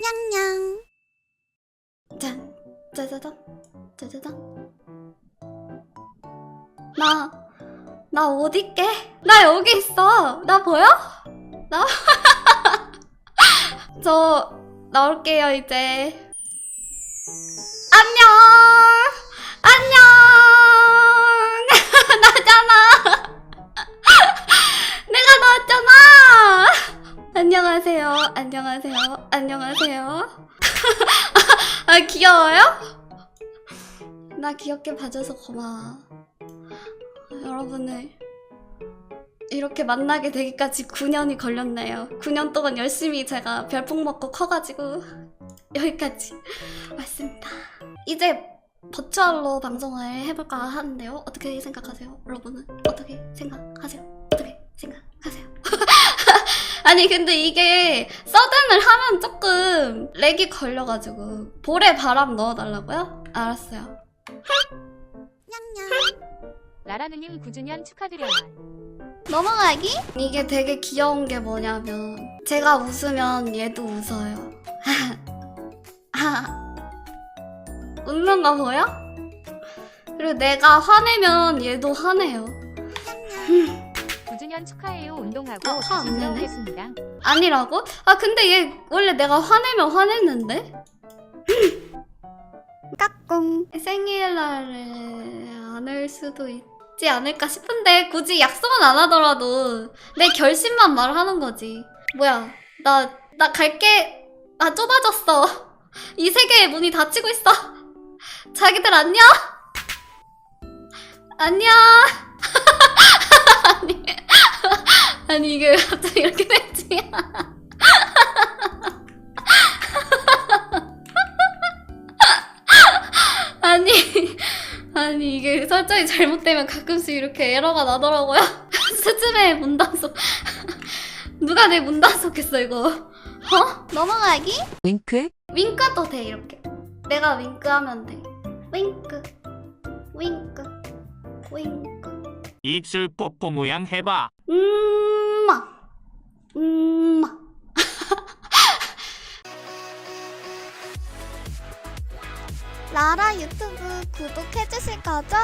냥냥. 짠, 짜자잔, 짜자잔. 나, 나 어딨게? 나 여기 있어. 나 보여? 나? 저, 나올게요, 이제. 안녕! 안녕! 안녕하세요. 안녕하세요. 아, 귀여워요? 나 귀엽게 봐줘서 고마워. 여러분을 이렇게 만나게 되기까지 9년이 걸렸네요. 9년 동안 열심히 제가 별풍 먹고 커가지고 여기까지 왔습니다. 이제 버추얼로 방송을 해볼까 하는데요. 어떻게 생각하세요? 여러분은 어떻게 생각하세요? 어떻게 생각하세요? 아니 근데 이게 서든을 하면 조금 렉이 걸려가지고 볼에 바람 넣어달라고요? 알았어요. 라라누님 9주년 축하드려요. 넘어가기? 이게 되게 귀여운 게 뭐냐면 제가 웃으면 얘도 웃어요. 웃는 거 보여? 그리고 내가 화내면 얘도 화내요. 9주년 축하해요. 운동하고 어, 화안 내네? 돌아오겠습니다. 아니라고? 아 근데 얘 원래 내가 화내면 화냈는데? 까꿍 생일날에 안할 수도 있지 않을까 싶은데 굳이 약속은 안 하더라도 내 결심만 말하는 거지 뭐야 나 나 갈게 나 좁아졌어 이 세계의 문이 닫히고 있어 자기들 안녕 안녕 아니 아니 이게 왜 갑자기 이렇게 됐지. 아니 아니 이게 설정이 잘못되면 가끔씩 이렇게 에러가 나더라고요. 스즈메 문단속. 누가 내 문단속했어 이거? 어? 넘어가기? 윙크? 윙크도 돼 이렇게. 내가 윙크하면 돼. 윙크. 윙크. 윙크. 입술 뽀뽀 모양 해봐. 음마 음마 라라 유튜브 구독해주실 거죠?